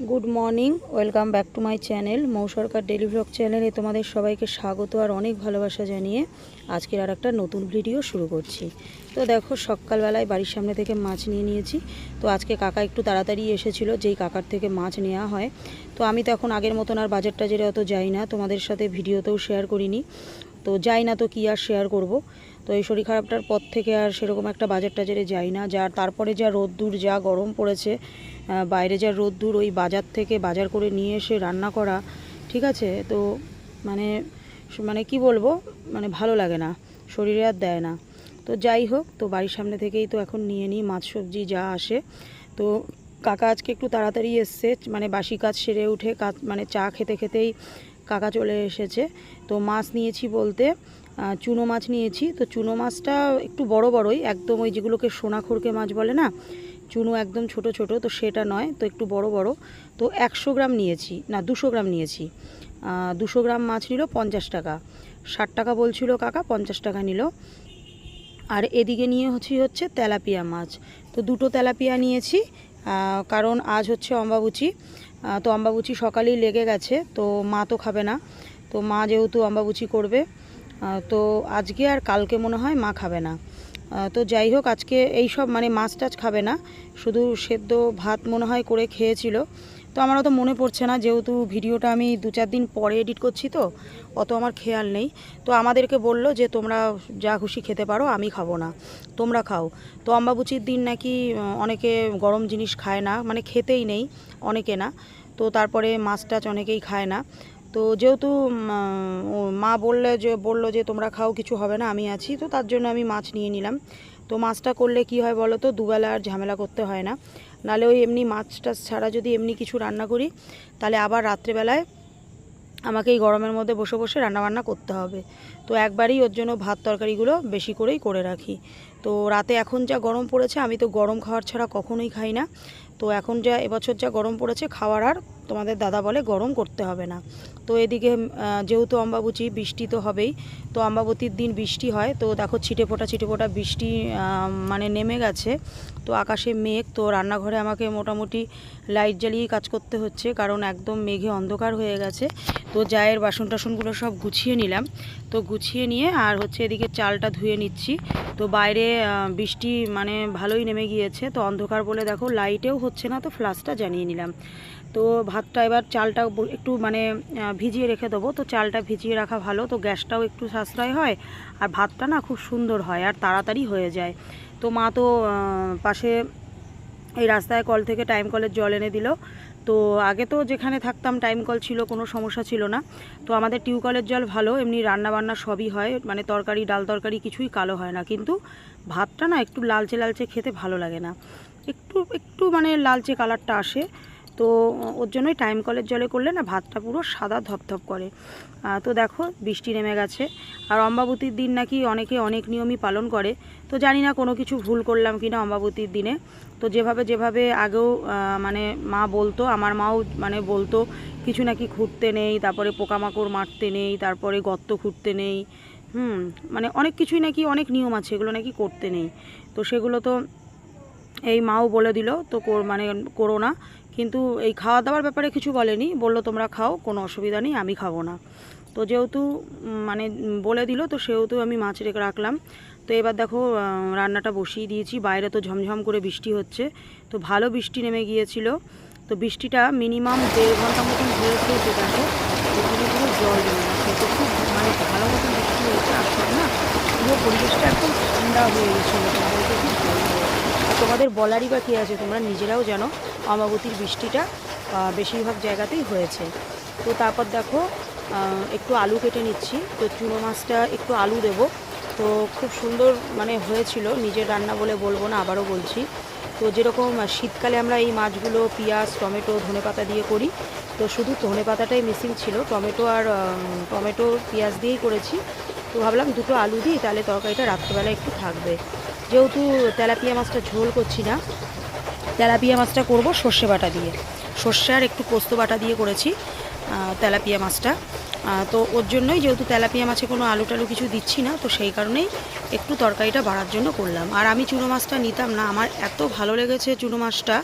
Good morning, welcome back to my channel Mou Sarkar daily blog চ্যানেলে তোমাদের সবাইকে স্বাগত আর অনেক ভালোবাসা জানিয়ে আজকের আর একটা নতুন ভিডিও শুরু করছি। তো দেখো, সকালবেলায় বাড়ির সামনে থেকে মাছ নিয়ে নিয়েছি। তো আজকে কাকা একটু তাড়াতাড়ি এসেছিল, যেই কাকার থেকে মাছ নেওয়া হয়। তো আমি তো এখন আগের মতন আর বাজার টাজারে অত যাই না, তোমাদের সাথে ভিডিওতেও শেয়ার করিনি। তো যাই না তো কি আর শেয়ার করব? তো এই শরীর খারাপটার পর থেকে আর সেরকম একটা বাজার টাজারে যাই না। যার তারপরে যা রোদ্দুর, যা গরম পড়েছে বাইরে যা রোদ্দুর, ওই বাজার থেকে বাজার করে নিয়ে এসে রান্না করা, ঠিক আছে? তো মানে মানে কি বলব? মানে ভালো লাগে না, শরীরে আর দেয় না। তো যাই হোক, তো বাড়ির সামনে থেকেই তো এখন নিয়ে নিই মাছ সবজি যা আসে। তো কাকা আজকে একটু তাড়াতাড়ি এসছে মানে বাসি কাজ সেরে উঠে কাজ মানে চা খেতে খেতেই কাকা চলে এসেছে। তো মাছ নিয়েছি বলতে চুনো মাছ নিয়েছি। তো চুনো মাছটা একটু বড় বড়ই, একদম ওই যেগুলোকে সোনা সোনাখোরকে মাছ বলে না, চুনো একদম ছোট ছোট, তো সেটা নয়, তো একটু বড় বড়। তো একশো গ্রাম নিয়েছি, না, দুশো গ্রাম নিয়েছি। দুশো গ্রাম মাছ নিল পঞ্চাশ টাকা। ষাট টাকা বলছিল কাকা, পঞ্চাশ টাকা নিল। আর এদিকে নিয়ে হচ্ছে হচ্ছে তেলাপিয়া মাছ। তো দুটো তেলাপিয়া নিয়েছি কারণ আজ হচ্ছে অম্বাবুচি। তো অম্বাবুচি সকালেই লেগে গেছে, তো মা তো খাবে না। তো মা যেহেতু অম্বাবুচি করবে তো আজকে আর কালকে মনে হয় মা খাবে না। তো যাই হোক, আজকে এই সব মানে মাছ টাছ খাবে না। শুধু সেদ্ধ ভাত মনে হয় করে খেয়েছিল। তো আমার অত মনে পড়ছে না, যেহেতু ভিডিওটা আমি দু চার দিন পরে এডিট করছি তো, অত আমার খেয়াল নেই। তো আমাদেরকে বলল যে, তোমরা যা খুশি খেতে পারো, আমি খাব না। তোমরা খাও। তো অম্বাবুচির দিন নাকি অনেকে গরম জিনিস খায় না মানে খেতেই নেই, অনেকে না। তো তারপরে মাছ টাছ অনেকেই খায় না। তো যেহেতু মা বললে যে, বলল যে তোমরা খাও, কিছু হবে না, আমি আছি, তো তার জন্য আমি মাছ নিয়ে নিলাম। তো মাছটা করলে কি হয় বলো তো, দুবেলা আর ঝামেলা করতে হয় না। নালে ওই এমনি মাছটা ছাড়া যদি এমনি কিছু রান্না করি, তাহলে আবার রাত্রেবেলায় আমাকে এই গরমের মধ্যে বসে বসে রান্নাবান্না করতে হবে। তো একবারই ওর জন্য ভাত তরকারিগুলো বেশি করেই করে রাখি। তো রাতে এখন যা গরম পড়েছে, আমি তো গরম খাওয়ার ছাড়া কখনোই খাই না। তো এখন যা এবছর যা গরম পড়েছে, খাওয়ার আর তোমাদের দাদা বলে গরম করতে হবে না। তো এদিকে যেহেতু অম্বাবুচি, বৃষ্টি তো হবেই। তো অম্বাবতীর দিন বৃষ্টি হয়, তো দেখো ছিটে ফোটা ছিটে ফোটা বৃষ্টি মানে নেমে গেছে। তো আকাশে মেঘ, তো রান্নাঘরে আমাকে মোটামুটি লাইট জ্বালিয়েই কাজ করতে হচ্ছে, কারণ একদম মেঘে অন্ধকার হয়ে গেছে। তো জায়ের বাসন টাসনগুলো সব গুছিয়ে নিলাম। তো গুছিয়ে নিয়ে আর হচ্ছে এদিকে চালটা ধুয়ে নিচ্ছি। তো বাইরে বৃষ্টি মানে ভালোই নেমে গিয়েছে। তো অন্ধকার বলে দেখো লাইটেও হচ্ছে না, তো ফ্লাশটা জানিয়ে নিলাম। তো ভাতটা এবার চালটা একটু মানে ভিজিয়ে রেখে দেবো। তো চালটা ভিজিয়ে রাখা ভালো, তো গ্যাসটাও একটু সাশ্রয় হয়। আর ভাতটা না খুব সুন্দর হয় আর তাড়াতাড়ি হয়ে যায়। তো মা তো পাশে এই রাস্তায় কল থেকে টাইম কলের জল এনে দিল। তো আগে তো যেখানে থাকতাম টাইম কল ছিল, কোনো সমস্যা ছিল না। তো আমাদের টিউবকলের জল ভালো, এমনি রান্না বান্না সবই হয় মানে তরকারি, ডাল তরকারি কিছুই কালো হয় না। কিন্তু ভাতটা না একটু লালচে লালচে খেতে ভালো লাগে না। একটু একটু মানে লালচে কালারটা আসে। তো ওর জন্যই টাইম কলের জলে করলে না ভাতটা পুরো সাদা ধপধপ করে। তো দেখো বৃষ্টি নেমে গেছে। আর অম্বাবতীর দিন নাকি অনেকে অনেক নিয়মই পালন করে। তো জানি না কোনো কিছু ভুল করলাম কিনা অম্বাবতীর দিনে। তো যেভাবে যেভাবে আগেও মানে মা বলতো, আমার মাও মানে বলতো, কিছু নাকি খুঁড়তে নেই, তারপরে পোকামাকড় মারতে নেই, তারপরে গর্ত খুঁড়তে নেই। হুম মানে অনেক কিছুই নাকি অনেক নিয়ম আছে, এগুলো নাকি করতে নেই। তো সেগুলো তো এই মাও বলে দিল, তো মানে করো না। কিন্তু এই খাওয়া দাওয়ার ব্যাপারে কিছু বলেনি। বলল, তোমরা খাও, কোনো অসুবিধা নেই, আমি খাব না। তো যেহেতু মানে বলে দিল, তো সেহেতু আমি মাছ রেখে রাখলাম। তো এবার দেখো রান্নাটা বসিয়ে দিয়েছি। বাইরে তো ঝমঝম করে বৃষ্টি হচ্ছে। তো ভালো বৃষ্টি নেমে গিয়েছিল। তো বৃষ্টিটা মিনিমাম দেড় ঘণ্টা মতন হয়েছে যে দেখো পুরো জল জমে তো খুব মানে ভালো মতন বৃষ্টি হয়েছে, আর সব না পুরো পরিবেশটা একদম ঠান্ডা হয়ে গেছিল বলতে আর তোমাদের বলারই বা কী আছে? তোমরা নিজেরাও জানো অমাবতীর বৃষ্টিটা বেশিরভাগ জায়গাতেই হয়েছে। তো তারপর দেখো একটু আলু কেটে নিচ্ছি। তো চুনো মাছটা একটু আলু দেব। তো খুব সুন্দর মানে হয়েছিল, নিজের রান্না বলে বলব না, আবারও বলছি। তো যেরকম শীতকালে আমরা এই মাছগুলো পেঁয়াজ, টমেটো, ধনেপাতা দিয়ে করি। তো শুধু ধনেপাতাটাই মিসিং ছিল। টমেটো আর টমেটো, পেঁয়াজ দিয়েই করেছি। তো ভাবলাম দুটো আলু দিই, তাহলে তরকারিটা রাত্রেবেলা একটু থাকবে। যেহেতু তেলাপিয়া মাছটা ঝোল করছি না, তেলাপিয়া মাছটা করব সর্ষে বাটা দিয়ে। সর্ষে আর একটু পোস্ত বাটা দিয়ে করেছি তেলাপিয়া মাছটা। তো ওর জন্যই যেহেতু তেলাপিয়া মাছে কোনো আলু টালু কিছু দিচ্ছি না, তো সেই কারণেই একটু তরকারিটা বাড়ার জন্য করলাম। আর আমি চুনো মাছটা নিতাম না, আমার এত ভালো লেগেছে চুনো মাছটা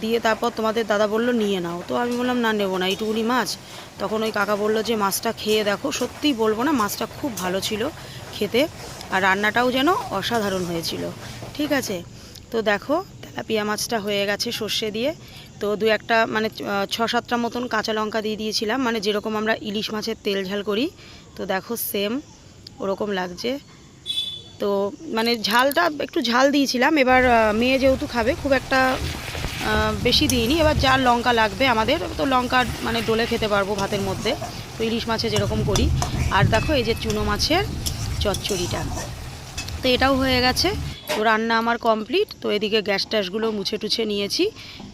দিয়ে তারপর তোমাদের দাদা বলল, নিয়ে নাও। তো আমি বললাম, না, নেব না। এইটুকুনি মাছ। তখন ওই কাকা বলল যে, মাছটা খেয়ে দেখো। সত্যিই বলব না, মাছটা খুব ভালো ছিল খেতে। আর রান্নাটাও যেন অসাধারণ হয়েছিল। ঠিক আছে? তো দেখো, তেলাপিয়া মাছটা হয়ে গেছে সর্ষে দিয়ে। তো দু একটা মানে ছ সাতটা মতন কাঁচা লঙ্কা দিয়ে দিয়েছিলাম। মানে যেরকম আমরা ইলিশ মাছের তেল ঝাল করি, তো দেখো সেম ওরকম লাগছে। তো মানে ঝালটা একটু ঝাল দিয়েছিলাম। এবার মেয়ে যেহেতু খাবে, খুব একটা বেশি দিইনি। এবার যার লঙ্কা লাগবে আমাদের তো লঙ্কা মানে ডলে খেতে পারব ভাতের মধ্যে। তো ইলিশ মাছে যেরকম করি। আর দেখো এই যে চুনো মাছের চচ্চড়িটা। তো এটাও হয়ে গেছে। তো রান্না আমার কমপ্লিট। তো এদিকে গ্যাস ট্যাসগুলো মুছে টুছে নিয়েছি।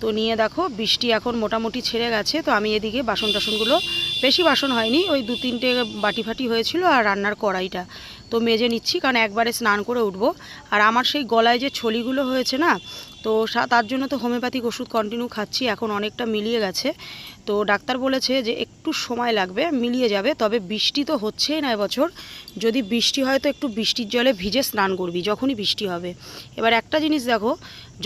তো নিয়ে দেখো, বৃষ্টি এখন মোটামুটি ছেড়ে গেছে। তো আমি এদিকে বাসন টাসনগুলো, বেশি বাসন হয়নি, ওই দু তিনটে বাটি ফাটি হয়েছিল আর রান্নার কড়াইটা। তো মেজে নিচ্ছি, কারণ একবারে স্নান করে উঠবো। আর আমার সেই গলায় যে ছলিগুলো হয়েছে না তো তার জন্য তো হোমিওপ্যাথিক ওষুধ কন্টিনিউ খাচ্ছি, এখন অনেকটা মিলিয়ে গেছে। তো ডাক্তার বলেছে যে একটু সময় লাগবে, মিলিয়ে যাবে, তবে বৃষ্টি তো হচ্ছেই না এবছর। যদি বৃষ্টি হয় তো একটু বৃষ্টির জলে ভিজে স্নান করবি, যখনই বৃষ্টি হবে। এবার একটা জিনিস দেখো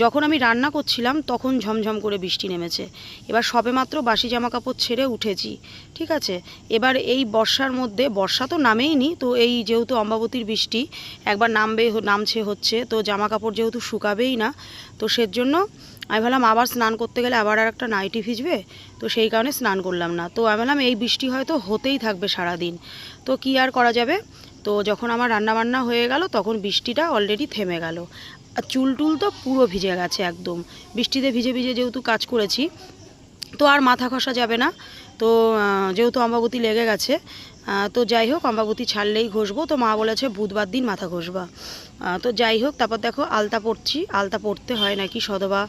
যখন আমি রান্না করছিলাম, তখন ঝমঝম করে বৃষ্টি নেমেছে। এবার সবেমাত্র বাসি জামা কাপড় ছেড়ে উঠেছি, ঠিক আছে? এবার এই বর্ষার মধ্যে, বর্ষা তো নামেইনি তো এই যেহেতু অম্বাবতীর বৃষ্টি, একবার নামবে নামছে হচ্ছে, তো জামা কাপড় যেহেতু শুকাবেই না, তো সের জন্য আমি ভাবলাম আবার স্নান করতে গেলে আবার আর একটা নাইটি ভিজবে, তো সেই কারণে স্নান করলাম না। তো আমি ভাবলাম এই বৃষ্টি হয়তো হতেই থাকবে সারাদিন। তো কি আর করা যাবে? তো যখন আমার রান্না বান্না হয়ে গেল, তখন বৃষ্টিটা অলরেডি থেমে গেল। আর চুল টুল তো পুরো ভিজে গেছে একদম। বৃষ্টিতে ভিজে ভিজে যেহেতু কাজ করেছি, তো আর মাথা ঘষা যাবে না। তো যেহেতু অম্বাবতী লেগে গেছে তো যাই হোক, অম্বাবতী ছাড়লেই ঘষবো। তো মা বলেছে, বুধবার দিন মাথা ঘষবা। তো যাই হোক, তারপর দেখো আলতা পড়ছি আলতা পড়তে হয় নাকি সদবা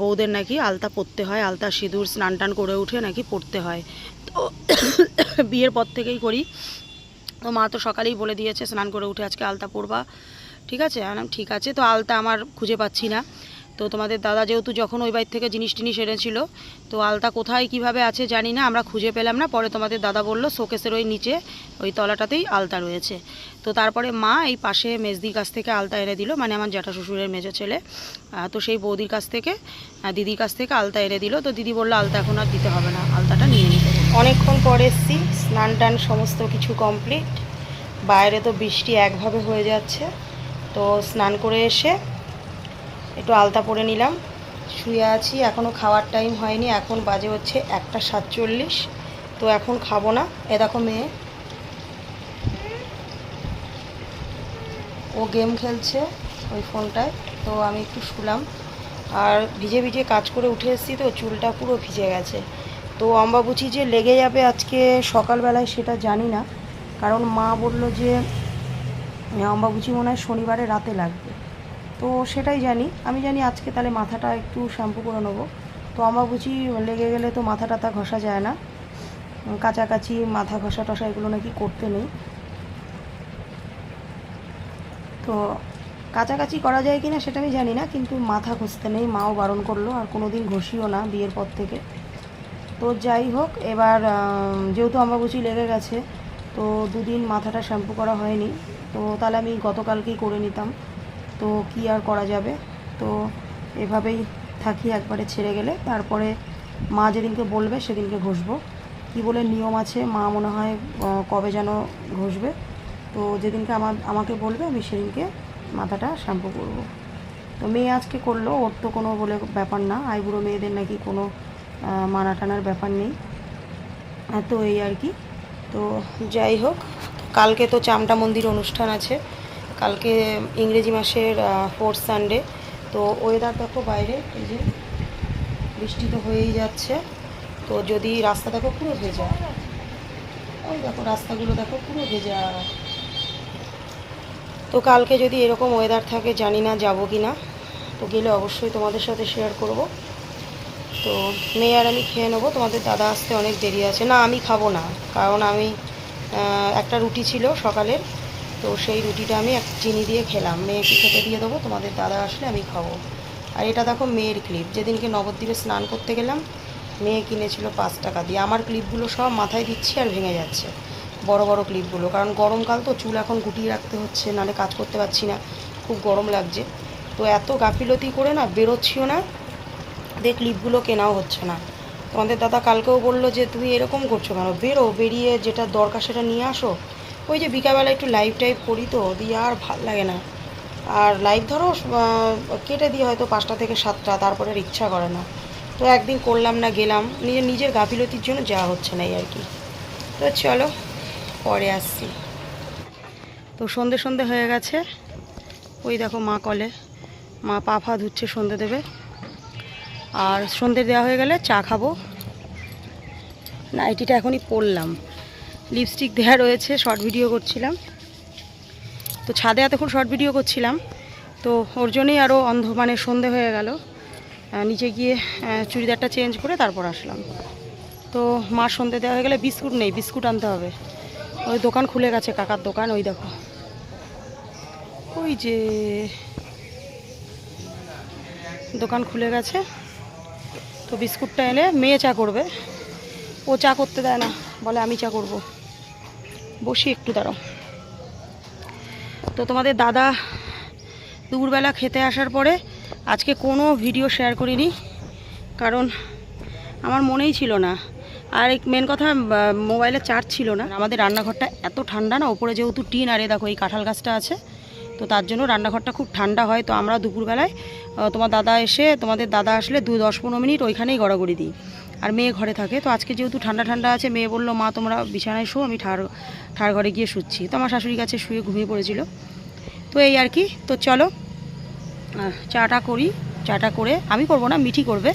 বৌদের নাকি আলতা পড়তে হয়। আলতা, সিঁদুর, স্নান টান করে উঠে নাকি পড়তে হয়। তো বিয়ের পর থেকেই করি। তো মা তো সকালেই বলে দিয়েছে, স্নান করে উঠে আজকে আলতা পরবা। ঠিক আছে? ঠিক আছে। তো আলতা আমার খুঁজে পাচ্ছি না। তো তোমাদের দাদা যেহেতু যখন ওই বাড়ি থেকে জিনিস টিনিস এনেছিল, তো আলতা কোথায়, কীভাবে আছে জানি না, আমরা খুঁজে পেলাম না। পরে তোমাদের দাদা বলল, শোকেসের ওই নিচে, ওই তলাটাতেই আলতা রয়েছে। তো তারপরে মা এই পাশে মেজদির কাছ থেকে আলতা এনে দিল মানে আমার জ্যাঠা শ্বশুরের মেজো ছেলে। তো সেই বৌদির কাছ থেকে দিদির কাছ থেকে আলতা এনে দিল। তো দিদি বলল, আলতা এখন আর দিতে হবে না, আলতাটা নিয়ে নিতে অনেকক্ষণ পরে এসছি, স্নান টান সমস্ত কিছু কমপ্লিট বাইরে তো বৃষ্টি একভাবে হয়ে যাচ্ছে। তো স্নান করে এসে একটু আলতা পরে নিলাম। শুয়ে আছি এখনও খাওয়ার টাইম হয়নি, এখন বাজে হচ্ছে একটা সাতচল্লিশ। তো এখন খাব না। এ দেখো মেয়ে। ও গেম খেলছে ওই ফোনটায় তো আমি একটু শুলাম। আর ভিজে ভিজে কাজ করে উঠে এসেছি তো, চুলটা পুরো ভিজে গেছে। তো অম্বাবুচি যে লেগে যাবে আজকে সকালবেলায় সেটা জানি না। কারণ মা বলল যে অম্বাবুচি মনে হয় শনিবারে রাতে লাগবে। তো সেটাই জানি। আমি জানি আজকে তাহলে মাথাটা একটু শ্যাম্পু করে নেব। তো অম্বাবুচি লেগে গেলে তো মাথা টাথা ঘষা যায় না। কাছাকাছি মাথা ঘষা টষা এগুলো নাকি করতে নেই। তো কাছাকাছি করা যায় কি না সেটা আমি জানি না, কিন্তু মাথা ঘষতে নেই, মাও বারণ করল, আর কোনো দিন ঘষিও না বিয়ের পর থেকে। তো যাই হোক, এবার যেহেতু অম্বাবুচি লেগে গেছে তো দুদিন মাথাটা শ্যাম্পু করা হয়নি। তো তাহলে আমি গতকালকেই করে নিতাম। তো কি আর করা যাবে? তো এভাবেই থাকি একবারে ছেড়ে গেলে। তারপরে মা যেদিনকে বলবে সেদিনকে ঘষবো। কি বলে নিয়ম আছে? মা মনে হয় কবে যেন ঘষবে। তো যেদিনকে আমার আমাকে বলবে আমি সেদিনকে মাথাটা শ্যাম্পু করব। তো মেয়ে আজকে করল ওর তো কোনো বলে ব্যাপার না। আইবুড়ো মেয়েদের নাকি কোনো আহ, মানা টানার ব্যাপার নেই। তো এই আর কি। তো যাই হোক, কালকে তো চামটা মন্দির অনুষ্ঠান আছে। কালকে ইংরেজি মাসের ফোর্থ সানডে তো ওয়েদার দেখো বাইরে, এই যে বৃষ্টি তো হয়েই যাচ্ছে। তো যদি রাস্তা দেখো পুরো ভেজা। ওই দেখো রাস্তাগুলো দেখো পুরো ভেজা। তো কালকে যদি এরকম ওয়েদার থাকে, জানি না যাব কি না তো গেলে অবশ্যই তোমাদের সাথে শেয়ার করব। তো মেয়ে আর আমি খেয়ে নেব। তোমাদের দাদা আসতে অনেক দেরি আছে। না, আমি খাব না। কারণ আমি একটা রুটি ছিল সকালের। তো সেই রুটিটা আমি এক চিনি দিয়ে খেলাম। মেয়েকে খেতে দিয়ে দেবো। তোমাদের দাদা আসলে আমি খাব। আর এটা দেখো মেয়ের ক্লিপ যেদিনকে নবদ্বীপে স্নান করতে গেলাম, মেয়ে কিনেছিল পাঁচ টাকা দিয়ে। আমার ক্লিপগুলো সব মাথায় দিচ্ছি আর ভেঙে যাচ্ছে। বড় বড় ক্লিপগুলো কারণ গরমকাল তো চুল এখন গুটিয়ে রাখতে হচ্ছে, নাহলে কাজ করতে পারছি না। খুব গরম লাগছে। তো এত গাফিলতি করে না বেরোচ্ছিও না। দেখ লিপগুলো কেনাও হচ্ছে না। তোমাদের দাদা কালকেও বলল যে, তুমি এরকম করছ কেন? বেরো, বেরিয়ে যেটা দরকার সেটা নিয়ে আসো। ওই যে বিকালবেলা একটু লাইভ টাইপ করি তো, দিয়ে আর ভালো লাগে না। আর লাইভ ধরো কেটে দিয়ে হয়তো পাঁচটা থেকে সাতটা, তারপরে আর ইচ্ছা করে না। তো একদিন করলাম না, গেলাম। নিজের নিজের গাফিলতির জন্য যাওয়া হচ্ছে না এই আর কি। তো চলো, পরে আসছি। তো সন্ধে সন্ধে হয়ে গেছে। ওই দেখো মা কলে। মা পা ফা ধুচ্ছে, সন্ধে দেবে। আর সন্ধে দেওয়া হয়ে গেলে চা খাব। নাইটিটা এখনই পরলাম। লিপস্টিক দেওয়া রয়েছে শর্ট ভিডিও করছিলাম। তো ছাদে এতক্ষণ শর্ট ভিডিও করছিলাম। তো ওর জন্যই আরও অন্ধ মানে সন্ধে হয়ে গেল। নিচে গিয়ে চুড়িদারটা চেঞ্জ করে তারপর আসলাম। তো মার সন্ধে দেওয়া হয়ে গেলে বিস্কুট নেই, বিস্কুট আনতে হবে। ওই দোকান খুলে গেছে, কাকার দোকান, ওই দেখো। ওই যে। দোকান খুলে গেছে। তো বিস্কুটটা এনে মেয়ে চা করবে। ও চা করতে দেয় না, বলে আমি চা করব। বসি একটু, দাঁড়াও। তো তোমাদের দাদা দুপুরবেলা খেতে আসার পরে আজকে কোনো ভিডিও শেয়ার করিনি, কারণ আমার মনেই ছিল না। আর এক মেন কথা মোবাইলে চার্জ ছিল না। আমাদের রান্নাঘরটা এত ঠান্ডা না, ওপরে যেহেতু টিন, আরে দেখো এই কাঁঠাল গাছটা আছে। তো তার জন্য রান্নাঘরটা খুব ঠান্ডা হয়, তো আমরা দুপুরবেলায় তোমার দাদা এসে, তোমাদের দাদা আসলে দু দশ পনেরো মিনিট ওইখানেই গড়াগড়ি দিই। আর মেয়ে ঘরে থাকে, তো আজকে যেহেতু ঠান্ডা ঠান্ডা আছে, মেয়ে বলল, মা, তোমরা বিছানায় শো, আমি ঠার ঠার ঘরে গিয়ে শুচ্ছি। তো আমার শাশুড়ি কাছে শুয়ে ঘুমিয়ে পড়েছিল। তো এই আর কি, তো চলো চাটা করি, চাটা করে, আমি করব না, মিঠি করবে।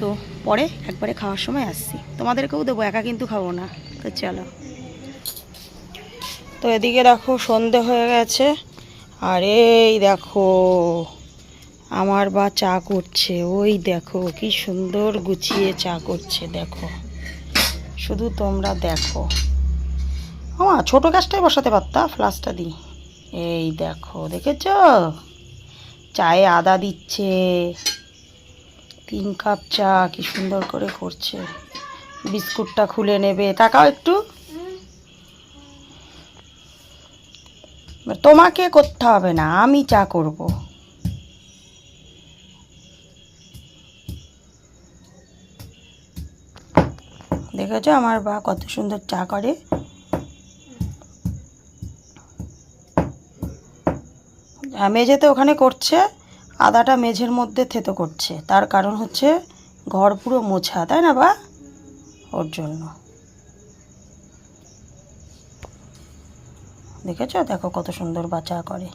তো পরে একবারে খাওয়ার সময় আসছি। তোমাদেরকেও দেবো, একা কিন্তু খাব না। তো চলো। তো এদিকে দেখো, সন্ধে হয়ে গেছে। আর, এই দেখো, আমার বা চা করছে, ওই দেখো, কি সুন্দর গুছিয়ে চা করছে, দেখো। শুধু তোমরা দেখো। আমা ছোটো গ্যাসটাই বসাতে পারতা? ফ্লাসটা দিই। এই দেখো, দেখেছ? চায়ে আদা দিচ্ছে। তিন কাপ চা, কি সুন্দর করে করছে। বিস্কুটটা খুলে নেবে। তাকাও একটু। তোমাকে করতে হবে না, আমি চা করব। দেখেছ আমার বা কত সুন্দর চা করে? মেঝেতে ওখানে করছে, আদাটা মেঝের মধ্যে থেতো করছে। তার কারণ হচ্ছে ঘর পুরো মোছা, তাই না বা? ওর জন্য। দেখেছ? দেখো কত সুন্দর বাচ্চা করে।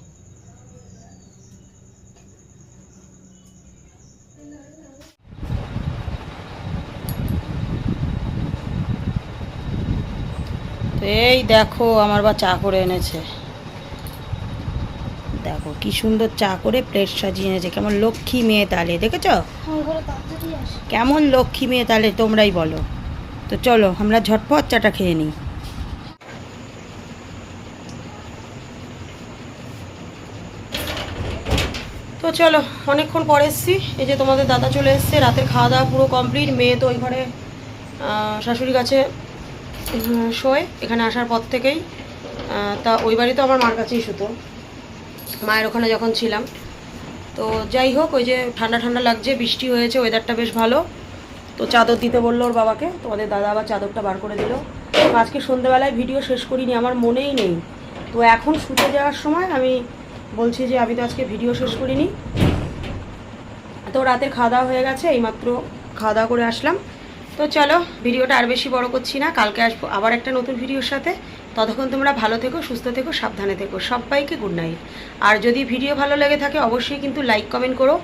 এই দেখো আমার বা চা করে এনেছে। দেখো কি সুন্দর চা করে প্লেট সাজিয়ে এনেছে। কেমন লক্ষ্মী মেয়ে তালে দেখেছ? কেমন লক্ষ্মী মেয়ে তালে তোমরাই বলো। তো চলো আমরা ঝটপট চাটা খেয়ে নিই। তো চলো, অনেকক্ষণ পরে এসছি। এই যে তোমাদের দাদা চলে এসছে, রাতের খাওয়া দাওয়া পুরো কমপ্লিট মেয়ে তো ওই ঘরে শাশুড়ির কাছে শোয়, এখানে আসার পর থেকেই। তা ওই বাড়ি তো আমার মার কাছেই শুতো। মায়ের ওখানে যখন ছিলাম। তো যাই হোক, ওই যে ঠান্ডা ঠান্ডা লাগছে, বৃষ্টি হয়েছে ওয়েদারটা বেশ ভালো। তো চাদর দিতে বলল ওর বাবাকে, তোমাদের দাদা আবার চাদরটা বার করে দিল। আজকে সন্ধ্যেবেলায় ভিডিও শেষ করিনি, আমার মনেই নেই। তো এখন শুতে যাওয়ার সময় আমি বলছি যে আমি তো আজকে ভিডিও শেষ করিনি। তো রাতের খাওয়া দাওয়া হয়ে গেছে, এইমাত্র খাওয়া দাওয়া করে আসলাম। তো চলো, ভিডিওটা আর বেশি বড় করছি না, কালকে আসব আবার একটা নতুন ভিডিওর সাথে। ততক্ষণ তোমরা ভালো থেকো, সুস্থ থেকো, সাবধানে থেকো। সবাইকে গুড নাইট আর যদি ভিডিও ভালো লেগে থাকে, অবশ্যই কিন্তু লাইক কমেন্ট করো।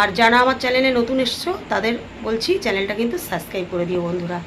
আর যারা আমার চ্যানেলে নতুন এসছো, তাদের বলছি চ্যানেলটা কিন্তু সাবস্ক্রাইব করে দিও বন্ধুরা।